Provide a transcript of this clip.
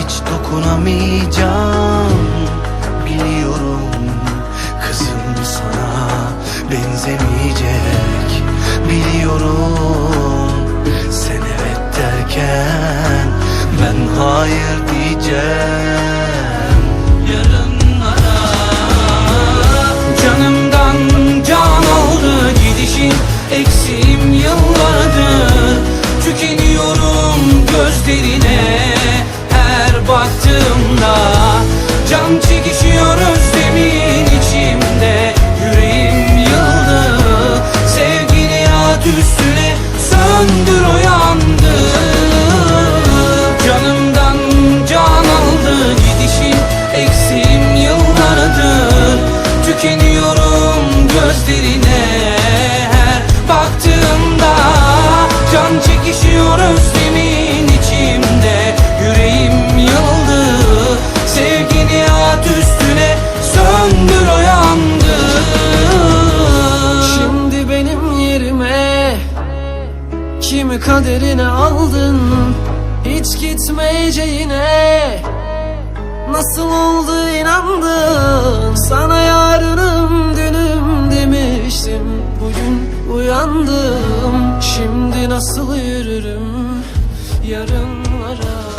hiç dokunamayacağım. Biliyorum kızım sana benzemeyecek. Biliyorum sen evet derken ben hayır diyeceğim. Yarınlara Canımdan can aldı gidişin. Eksiğim yıllardır. Tükeniyorum gözlerine gözlerine. Her baktığımda Can çekişiyor özlemin içimde. Yüreğim yıldı Sevgini at üstüne Söndür o yandı. Şimdi benim yerime Kimi kaderine aldın? Hiç gitmeyeceğine Uyandım Şimdi nasıl yürürüm Yarınlara